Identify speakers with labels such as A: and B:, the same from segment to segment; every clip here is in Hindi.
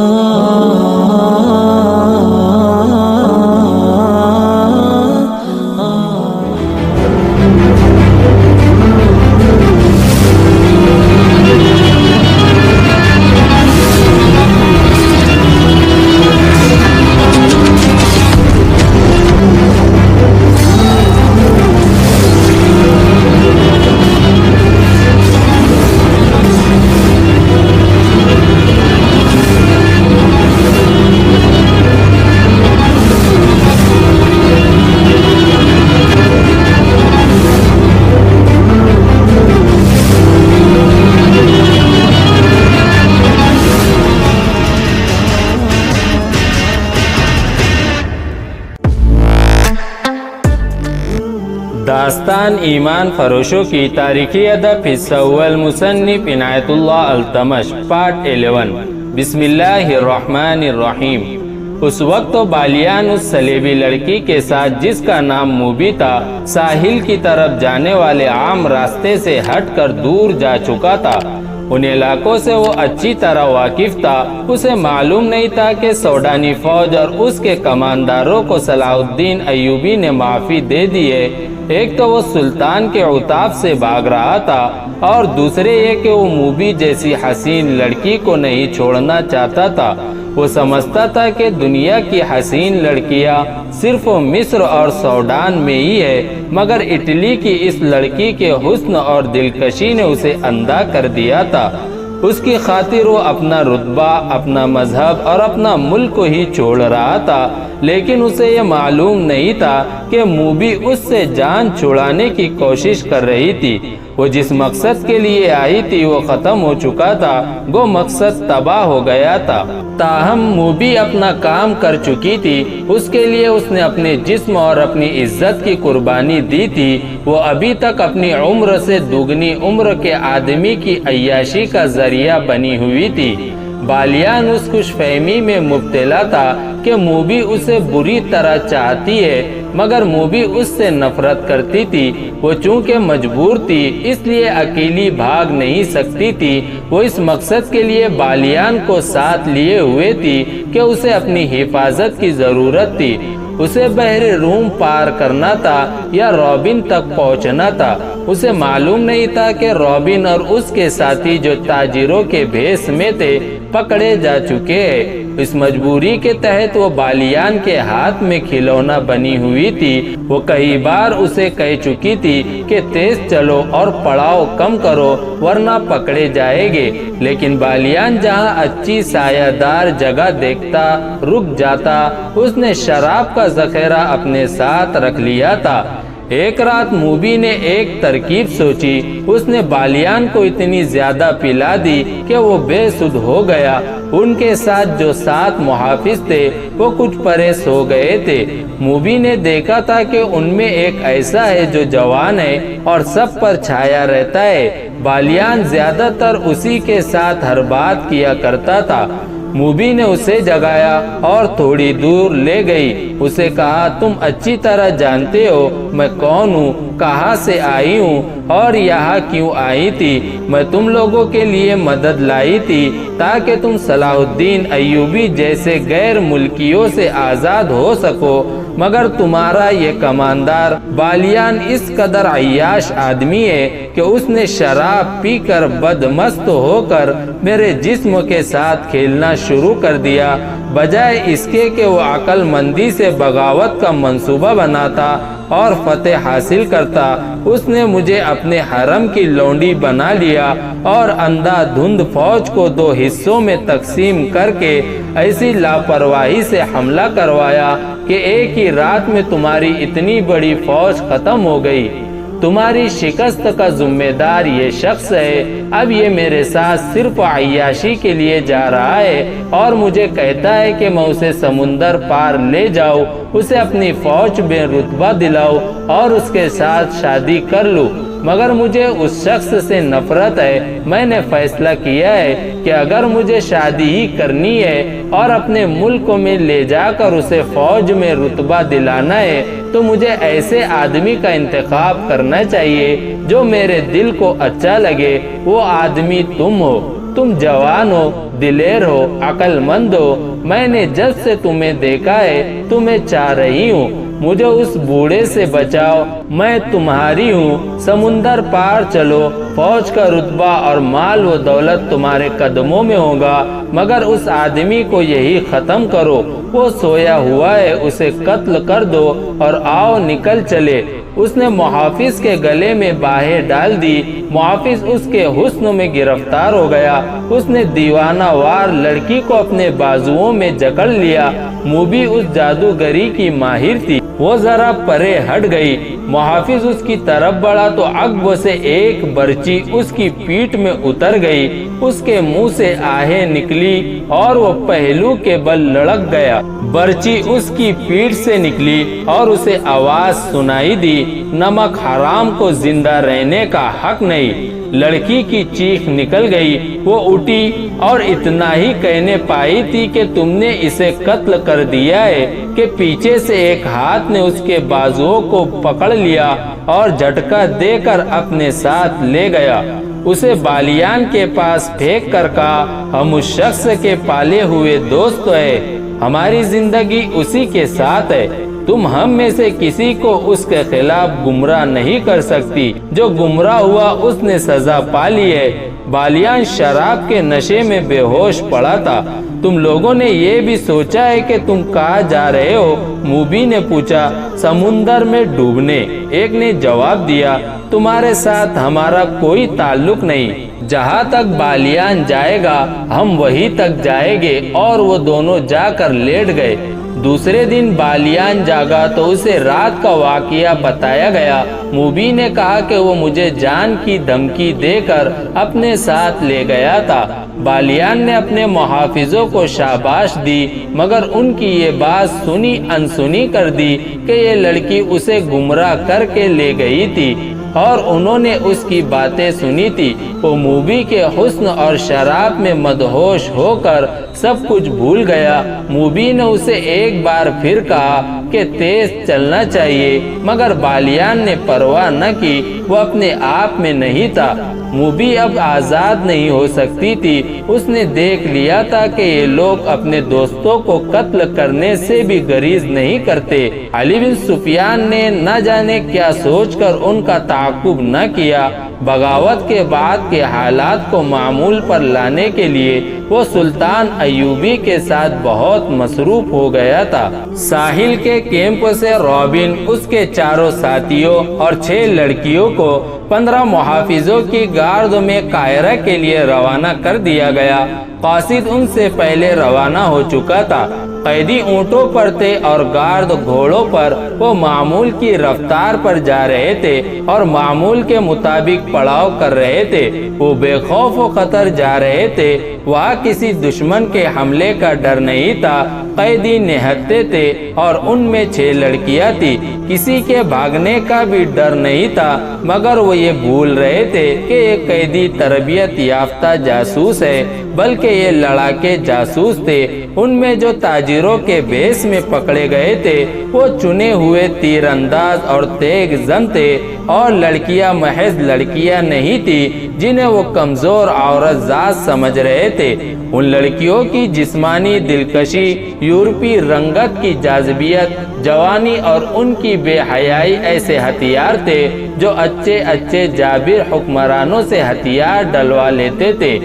A: oh. दास्तान ईमान फरोशों की तारीखी अदब हिस्सावल मुसन्निफ इनायतुल्लाह अल्तमश, पार्ट 11 बिस्मिल्लाहिर्रहमानिर्रहीम। उस वक्त तो बालियान उस सलेबी लड़की के साथ, जिसका नाम मूबी था, साहिल की तरफ़ जाने वाले आम रास्ते से हटकर दूर जा चुका था। उन इलाकों से वो अच्छी तरह वाकिफ था। उसे मालूम नहीं था कि सौडानी फौज और उसके कमांडारों को सलाहुद्दीन अयूबी ने माफ़ी दे दी है। एक तो वो सुल्तान के उताफ से भाग रहा था, और दूसरे ये कि वो मूबी जैसी हसीन लड़की को नहीं छोड़ना चाहता था। वो समझता था कि दुनिया की हसीन लड़कियाँ सिर्फ़ मिस्र और सौडान में ही है, मगर इटली की इस लड़की के हुस्न और दिलकशी ने उसे अंधा कर दिया था। उसकी खातिर वो अपना रुतबा, अपना मज़हब और अपना मुल्क ही छोड़ रहा था। लेकिन उसे ये मालूम नहीं था कि मूबी उससे जान छुड़ाने की कोशिश कर रही थी। वो जिस मकसद के लिए आई थी, वो ख़त्म हो चुका था, वो मकसद तबाह हो गया था। ताहम मूबी अपना काम कर चुकी थी, उसके लिए उसने अपने जिस्म और अपनी इज़्ज़त की कुर्बानी दी थी। वो अभी तक अपनी उम्र से दुगनी उम्र के आदमी की अयाशी का ज़रिया बनी हुई थी। बालियान उस खुश फहमी में मुब्तला था कि मूबी उसे बुरी तरह चाहती है मगर मूबी उससे नफरत करती थी। वो चूँकि मजबूर थी, इसलिए अकेली भाग नहीं सकती थी। वो इस मकसद के लिए बालियान को साथ लिए हुए थी कि उसे अपनी हिफाजत की ज़रूरत थी। उसे बहरे रूम पार करना था या रॉबिन तक पहुँचना था। उसे मालूम नहीं था कि रॉबिन और उसके साथी जो ताजिरों के भेस में थे पकड़े जा चुके। इस मजबूरी के तहत वो बालियान के हाथ में खिलौना बनी हुई थी। वो कई बार उसे कह चुकी थी कि, तेज चलो और पड़ाव कम करो, वरना पकड़े जाएँगे। लेकिन बालियान जहाँ अच्छी सायादार जगह देखता, रुक जाता, उसने शराब का जखेरा अपने साथ रख लिया था। एक रात मूबी ने एक तरकीब सोची। उसने बालियान को इतनी ज़्यादा पिला दी कि वो बेसुध हो गया। उनके साथ जो सात मुहाफिज थे, वो कुछ परेश हो गए थे। मूबी ने देखा था कि उनमें एक ऐसा है जो जवान है और सब पर छाया रहता है। बालियान ज़्यादातर उसी के साथ हर बात किया करता था। मूबी ने उसे जगाया और थोड़ी दूर ले गई। उसे कहा, तुम अच्छी तरह जानते हो, मैं कौन हूँ? कहाँ से आई हूँ? और यहाँ क्यों आई थी? मैं तुम लोगों के लिए मदद लाई थी, ताकि तुम सलाहुद्दीन अयूबी जैसे गैर मुल्कियों से आज़ाद हो सको। मगर तुम्हारा ये कमांदार बालियान इस कदर अयाश आदमी है कि उसने शराब पीकर बदमस्त होकर मेरे जिस्म के साथ खेलना शुरू कर दिया। बजाय इसके कि वो अक्लमंदी से बगावत का मंसूबा बनाता। और फतेह हासिल करता। उसने मुझे अपने हरम की लौंडी बना लिया और अंधाधुंध फौज को दो हिस्सों में तकसीम करके ऐसी लापरवाही से हमला करवाया कि एक ही रात में तुम्हारी इतनी बड़ी फौज खत्म हो गई। तुम्हारी शिकस्त का जुम्मेदार ये शख्स है। अब ये मेरे साथ सिर्फ़ अयाशी के लिए जा रहा है और मुझे कहता है कि मैं उसे समुंदर पार ले जाओ उसे अपनी फौज में रुतबा दिलाओ और उसके साथ शादी कर लूँ। मगर मुझे उस शख्स से नफरत है। मैंने फैसला किया है कि अगर मुझे शादी ही करनी है और अपने मुल्क में ले जाकर उसे फौज में रुतबा दिलाना है तो मुझे ऐसे आदमी का इंतखाब करना चाहिए जो मेरे दिल को अच्छा लगे। वो आदमी तुम हो, तुम जवान हो, दिलेर हो, अकलमंद हो मैंने जब से तुम्हें देखा है, तुम्हें चाह रही हूँ। मुझे उस बूढ़े से बचाओ। मैं तुम्हारी हूँ। समुंदर पार चलो। फौज का रुतबा और माल व दौलत तुम्हारे कदमों में होगा। मगर उस आदमी को यही खत्म करो। वो सोया हुआ है, उसे कत्ल कर दो और आओ निकल चले। उसने मुहाफिज के गले में बाहें डाल दी। मुहाफिज उसके हुस्न में गिरफ़्तार हो गया। उसने दीवाना वार लड़की को अपने बाजुओं में जकड़ लिया। मूबी उस जादूगरी की माहिर थी। वो जरा परे हट गई। मुहाफिज उसकी तरफ़ बढ़ा तो अकब से एक बर्ची उसकी पीठ में उतर गई। उसके मुँह से आहें निकली और वो पहलू के बल लड़क गया। बर्ची उसकी पीठ से निकली और उसे आवाज़ सुनाई दी। नमक हराम को ज़िंदा रहने का हक नहीं। लड़की की चीख निकल गई, वो उठी और इतना ही कहने पाई थी कि तुमने इसे कत्ल कर दिया है कि पीछे से एक हाथ ने उसके बाजुओं को पकड़ लिया और झटका देकर अपने साथ ले गया। उसे बालियान के पास फेंक कर कहा, हम उस शख्स के पाले हुए दोस्त है। हमारी ज़िंदगी उसी के साथ है। तुम हम में से किसी को उसके खिलाफ गुमराह नहीं कर सकती। जो गुमराह हुआ, उसने सजा पा ली है। बालियान शराब के नशे में बेहोश पड़ा था। तुम लोगों ने ये भी सोचा है कि तुम कहा जा रहे हो? मूबी ने पूछा, समुंदर में डूबने। एक ने जवाब दिया, तुम्हारे साथ हमारा कोई ताल्लुक नहीं। जहाँ तक बालियान जाएगा, हम वही तक जाएँगे और वो दोनों जाकर लेट गए। दूसरे दिन बालियान जागा तो उसे रात का वाकया बताया गया। मूबी ने कहा कि वो मुझे जान की धमकी देकर अपने साथ ले गया था। बालियान ने अपने मुहाफिजों को शाबाश दी, मगर उनकी ये बात सुनी अनसुनी कर दी कि ये लड़की उसे गुमराह करके ले गई थी। और उन्होंने उसकी बातें सुनी थी। वो मूवी के हुस्न और शराब में मदहोश होकर सब कुछ भूल गया। मूवी ने उसे एक बार फिर कहा कि तेज चलना चाहिए, मगर बालियान ने परवाह न की। वो अपने आप में नहीं था। मूवी अब आज़ाद नहीं हो सकती थी। उसने देख लिया था कि ये लोग अपने दोस्तों को कत्ल करने से भी गरीज नहीं करते। अली बिन सुफियान ने न जाने क्या सोचकर उनका ताकुब न किया। बगावत के बाद के हालात को मामूल पर लाने के लिए वो सुल्तान अयूबी के साथ बहुत मसरूफ हो गया था। साहिल के कैंप से रॉबिन, उसके चारों साथियों और छह लड़कियों को पंद्रह मुहाफिजों की गार्द में कायरा के लिए रवाना कर दिया गया। कासिद उनसे पहले रवाना हो चुका था। कैदी ऊँटों पर थे और गार्द घोड़ों पर वो मामूल की रफ्तार पर जा रहे थे और मामूल के मुताबिक पड़ाव कर रहे थे। वो बेखौफ व खतर जा रहे थे। वहाँ किसी दुश्मन के हमले का डर नहीं था। कैदी निहत्ते थे और उनमें छह लड़कियाँ थी। किसी के भागने का भी डर नहीं था, मगर वो ये भूल रहे थे कि ये कैदी तरबियत याफ्ता जासूस है। बल्कि ये लड़ाके जासूस थे। उनमें जो ताजिरों के बेस में पकड़े गए थे, वो चुने हुए तीरंदाज और तेग जन थे और लड़कियाँ महज लड़कियाँ नहीं थी, जिन्हें वो कमज़ोर औरत जात समझ रहे थे। उन लड़कियों की जिस्मानी दिलकशी, यूरोपी रंगत की जाजबियत, जवानी और उनकी बेहयाई ऐसे हथियार थे, जो अच्छे अच्छे जाबिर हुक्मरानों से हथियार डलवा लेते थे।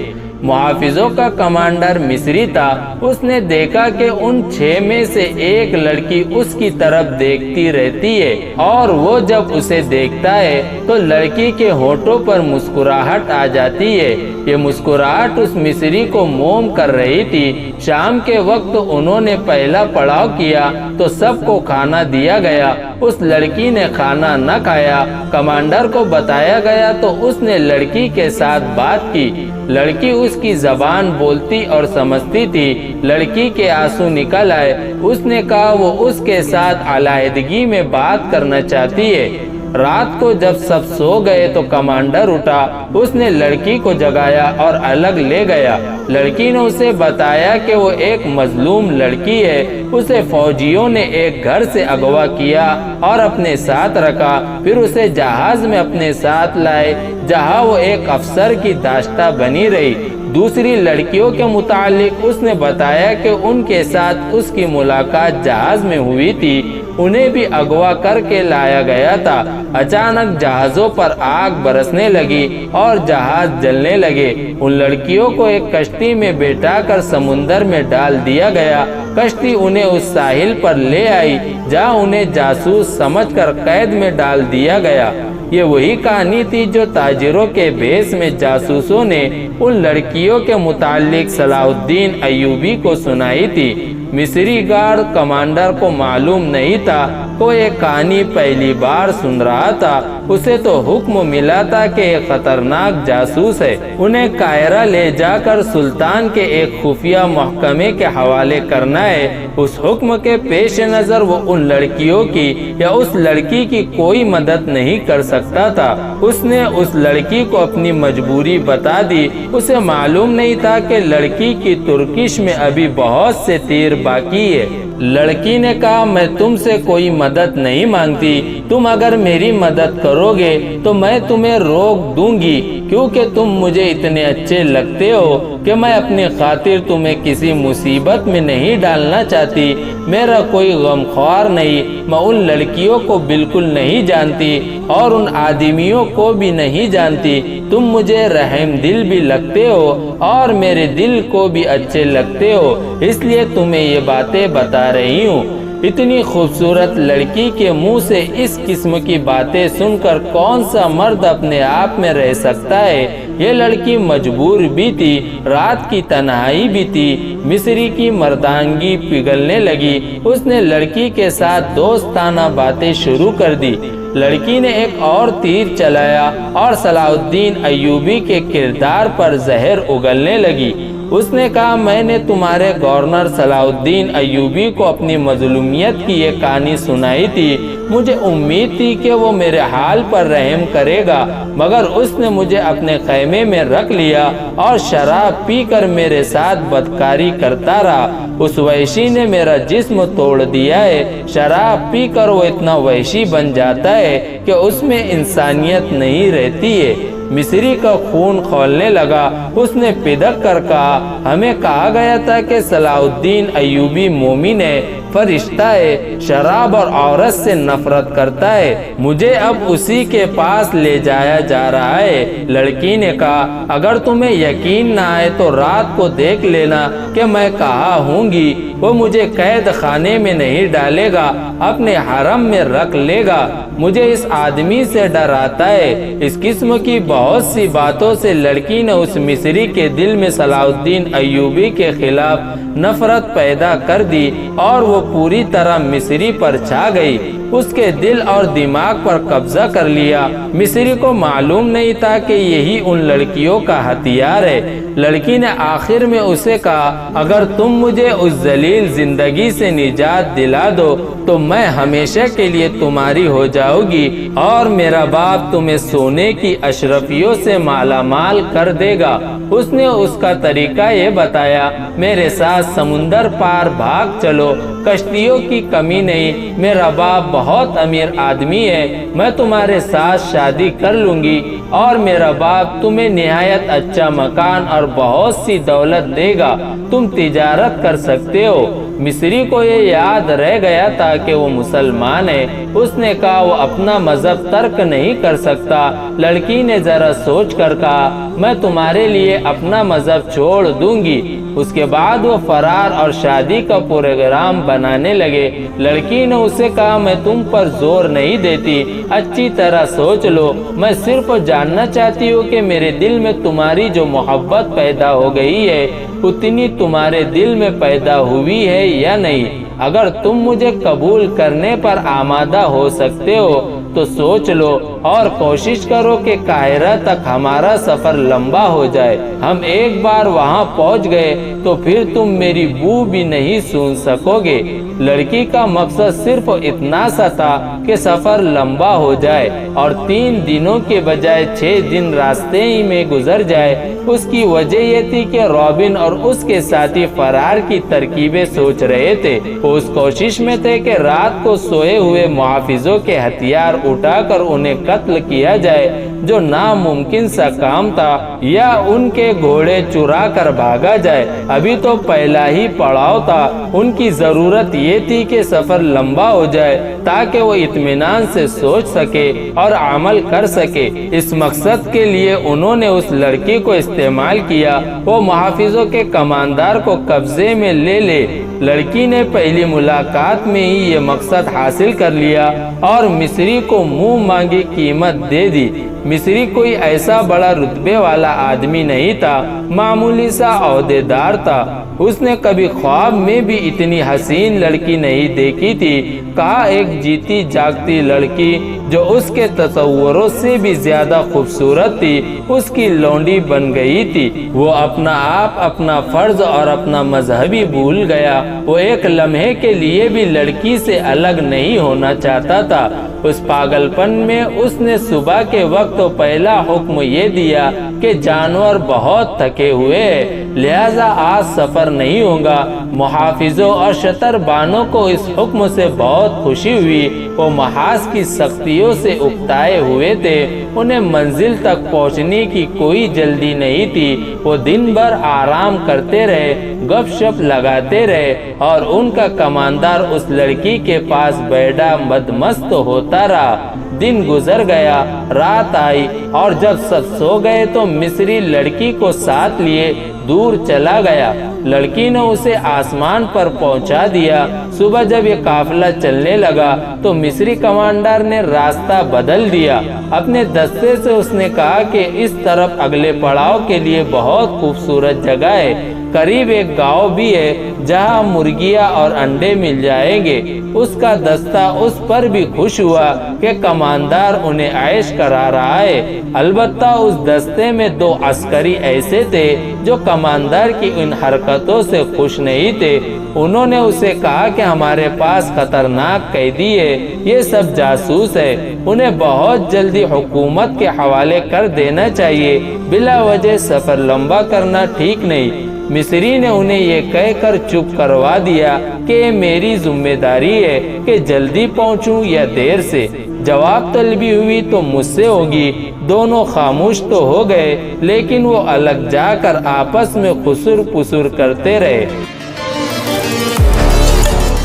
A: मुहाफिजों का कमांडर मिस्री था। उसने देखा कि उन छह में से एक लड़की उसकी तरफ़ देखती रहती है और वो जब उसे देखता है तो लड़की के होठों पर मुस्कुराहट आ जाती है। ये मुस्कुराहट उस मिस्री को मोम कर रही थी। शाम के वक्त उन्होंने पहला पड़ाव किया तो सबको खाना दिया गया। उस लड़की ने खाना न खाया। कमांडर को बताया गया तो उसने लड़की के साथ बात की। लड़की उसकी जबान बोलती और समझती थी। लड़की के आँसू निकल आए। उसने कहा, वो उसके साथ अलाहदगी में बात करना चाहती है। रात को जब सब सो गए तो कमांडर उठा। उसने लड़की को जगाया और अलग ले गया। लड़की ने उसे बताया कि वो एक मजलूम लड़की है। उसे फौजियों ने एक घर से अगवा किया और अपने साथ रखा। फिर उसे जहाज़ में अपने साथ लाए, जहाँ वो एक अफसर की दाश्ता बनी रही। दूसरी लड़कियों के मुतालिक उसने बताया कि उनके साथ उसकी मुलाकात जहाज़ में हुई थी। उन्हें भी अगवा करके लाया गया था। अचानक जहाजों पर आग बरसने लगी और जहाज़ जलने लगे। उन लड़कियों को एक कश्ती में बैठाकर समुन्दर में डाल दिया गया। कश्ती उन्हें उस साहिल पर ले आई, जहाँ उन्हें जासूस समझकर कैद में डाल दिया गया। ये वही कहानी थी जो ताजिरों के भेस में जासूसों ने उन लड़कियों के मुतालिक सलाउद्दीन अयूबी को सुनाई थी। मिस्री गार्ड कमांडर को मालूम नहीं था को ये कहानी पहली बार सुन रहा था, उसे तो हुक्म मिला था कि एक खतरनाक जासूस है। उन्हें कायरा ले जाकर सुल्तान के एक खुफिया महकमे के हवाले करना है। उस हुक्म के पेश नज़र वो उन लड़कियों की या उस लड़की की कोई मदद नहीं कर सकता था। उसने उस लड़की को अपनी मजबूरी बता दी। उसे मालूम नहीं था कि लड़की की तुर्किश में अभी बहुत से तीर बाकी है। लड़की ने कहा, मैं तुमसे कोई मदद नहीं मांगती। तुम अगर मेरी मदद करोगे तो मैं तुम्हें रोक दूँगी। क्योंकि तुम मुझे इतने अच्छे लगते हो कि मैं अपनी खातिर तुम्हें किसी मुसीबत में नहीं डालना चाहती। मेरा कोई गमख्वार नहीं। मैं उन लड़कियों को बिल्कुल नहीं जानती और उन आदमियों को भी नहीं जानती। तुम मुझे रहम दिल भी लगते हो और मेरे दिल को भी अच्छे लगते हो। इसलिए तुम्हें ये बातें बता रही हूँ। इतनी खूबसूरत लड़की के मुँह से इस किस्म की बातें सुनकर कौन सा मर्द अपने आप में रह सकता है? ये लड़की मजबूर भी थी रात की तन्हाई भी थी मिस्री की मर्दांगी पिघलने लगी। उसने लड़की के साथ दोस्ताना बातें शुरू कर दी। लड़की ने एक और तीर चलाया और सलाउद्दीन अयूबी के किरदार पर जहर उगलने लगी। उसने कहा, मैंने तुम्हारे गवर्नर सलाउद्दीन अयूबी को अपनी मजलूमियत की ये कहानी सुनाई थी। मुझे उम्मीद थी कि वो मेरे हाल पर रहम करेगा, मगर उसने मुझे अपने खैमे में रख लिया और शराब पीकर मेरे साथ बदकारी करता रहा। उस वैशी ने मेरा जिस्म तोड़ दिया है। शराब पीकर वो इतना वैशी बन जाता है कि उसमें इंसानियत नहीं रहती है। मिस्री का खून खोलने लगा। उसने पिदक कर कहा, हमें कहा गया था कि सलाउद्दीन अयूबी मोमिन है। फरिश्ता है, शराब और औरत से नफरत करता है। मुझे अब उसी के पास ले जाया जा रहा है। लड़की ने कहा, अगर तुम्हें यकीन ना आए तो रात को देख लेना कि मैं कहा हूँगी। वो मुझे कैद खाने में नहीं डालेगा, अपने हरम में रख लेगा। मुझे इस आदमी से डर आता है। इस किस्म की बहुत सी बातों से लड़की ने उस मिस्री के दिल में सलाउद्दीन अयूबी के खिलाफ नफरत पैदा कर दी और वो पूरी तरह मिस्री पर छा गई। उसके दिल और दिमाग पर कब्जा कर लिया। मिस्री को मालूम नहीं था कि यही उन लड़कियों का हथियार है। लड़की ने आखिर में उसे कहा, अगर तुम मुझे उस जलील ज़िंदगी से निजात दिला दो तो मैं हमेशा के लिए तुम्हारी हो जाऊँगी और मेरा बाप तुम्हें सोने की अशरफियों से माला माल कर देगा। उसने उसका तरीका ये बताया, मेरे साथ समुंदर पार भाग चलो, कश्तियों की कमी नहीं, मेरा बाप बहुत अमीर आदमी है, मैं तुम्हारे साथ शादी कर लूँगी और मेरा बाप तुम्हें नहायत अच्छा मकान और बहुत सी दौलत देगा। तुम तिजारत कर सकते हो। मिस्री को ये याद रह गया था कि वो मुसलमान है। उसने कहा, वो अपना मज़हब तर्क नहीं कर सकता। लड़की ने जरा सोच कर कहा, मैं तुम्हारे लिए अपना मज़हब छोड़ दूँगी। उसके बाद वो फरार और शादी का प्रोग्राम बनाने लगे। लड़की ने उसे कहा, मैं तुम पर ज़ोर नहीं देती। अच्छी तरह सोच लो। मैं सिर्फ़ जानना चाहती हूँ कि मेरे दिल में तुम्हारी जो मोहब्बत पैदा हो गई है उतनी तुम्हारे दिल में पैदा हुई है या नहीं? अगर तुम मुझे कबूल करने पर आमादा हो सकते हो तो सोच लो और कोशिश करो कि कायरा तक हमारा सफ़र लंबा हो जाए। हम एक बार वहाँ पहुँच गए तो फिर तुम मेरी बू भी नहीं सुन सकोगे। लड़की का मकसद सिर्फ़ इतना सा था कि सफ़र लंबा हो जाए और तीन दिनों के बजाय छह दिन रास्ते ही में गुजर जाए। उसकी वजह ये थी कि रॉबिन और उसके साथी फरार की तरकीबें सोच रहे थे। उस कोशिश में थे कि रात को सोए हुए मुहाफिजों के हथियार उठाकर उन्हें कत्ल किया जाए। जो नामुमकिन सा काम था, या उनके घोड़े चुरा कर भागा जाए, अभी तो पहला ही पड़ाव था। उनकी ज़रूरत ये थी कि सफ़र लंबा हो जाए, ताकि वो इत्मीनान से सोच सके और अमल कर सके। इस मकसद के लिए उन्होंने उस लड़की को इस्तेमाल किया। वो मुहाफिजों के कमानदार को कब्जे में ले ले लड़की ने पहली मुलाकात में ही ये मकसद हासिल कर लिया और मिस्री को मुँह मांगी कीमत दे दी। मिस्री कोई ऐसा बड़ा रुतबे वाला आदमी नहीं था, मामूली सा अहदेदार था। उसने कभी ख्वाब में भी इतनी हसीन लड़की नहीं देखी थी कहा एक जीती जागती लड़की, जो उसके तस्वरों से भी ज़्यादा खूबसूरत थी, उसकी लौंडी बन गई थी। वो अपना आप, अपना फ़र्ज़ और अपना मजहबी भूल गया। वो एक लम्हे के लिए भी लड़की से अलग नहीं होना चाहता था। उस पागलपन में उसने सुबह के वक्त तो पहला हुक्म ये दिया कि जानवर बहुत थके हुए लिहाजा आज सफ़र नहीं होगा। मुहाफिजों और शतरबानों को इस हुक्म से बहुत खुशी हुई। वो महाज की सख्तियों से उकताए हुए थे। उन्हें मंजिल तक पहुँचने की कोई जल्दी नहीं थी। वो दिन भर आराम करते रहे, गपशप लगाते रहे और उनका कमांडर उस लड़की के पास बैठा मदमस्त होता रहा। दिन गुजर गया, रात आई और जब सब सो गए तो मिस्री लड़की को साथ लिए दूर चला गया। लड़की ने उसे आसमान पर पहुँचा दिया। सुबह जब ये काफिला चलने लगा तो मिस्री कमांडर ने रास्ता बदल दिया। अपने दस्ते से उसने कहा कि इस तरफ़ अगले पड़ाव के लिए बहुत खूबसूरत जगह है। करीब एक गाँव भी है जहाँ मुर्गियाँ और अंडे मिल जाएँगे। उसका दस्ता उस पर भी खुश हुआ कि कमानदार उन्हें ऐश करा रहा है। अलबत्ता उस दस्ते में दो अस्करी ऐसे थे जो कमानदार की इन हरकतों से खुश नहीं थे। उन्होंने उसे कहा कि हमारे पास खतरनाक कैदी है, ये सब जासूस है। उन्हें बहुत जल्दी हुकूमत के हवाले कर देना चाहिए। बिला वजह सफ़र लंबा करना ठीक नहीं। मिस्री ने उन्हें ये कहकर चुप करवा दिया कि मेरी ज़िम्मेदारी है कि जल्दी पहुंचूं या देर से। जवाब तलबी हुई तो मुझसे होगी। दोनों खामोश तो हो गए, लेकिन वो अलग जाकर आपस में खुसुर पुसुर करते रहे।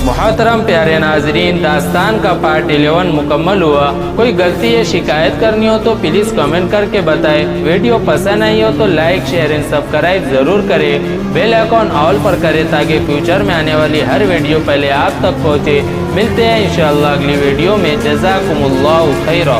A: मोहतरम, प्यारे नाजरीन, दास्तान का पार्ट इलेवन मुकम्मल हुआ। कोई गलती या शिकायत करनी हो तो प्लीज़ कमेंट करके बताएँ। वीडियो पसंद आई हो तो लाइक शेयर एंड सब्सक्राइब ज़रूर करें। बेल आइकॉन ऑल पर करें ताकि फ्यूचर में आने वाली हर वीडियो पहले आप तक पहुँचे। मिलते हैं इन अगली वीडियो में। जजाकुमल्ला खैर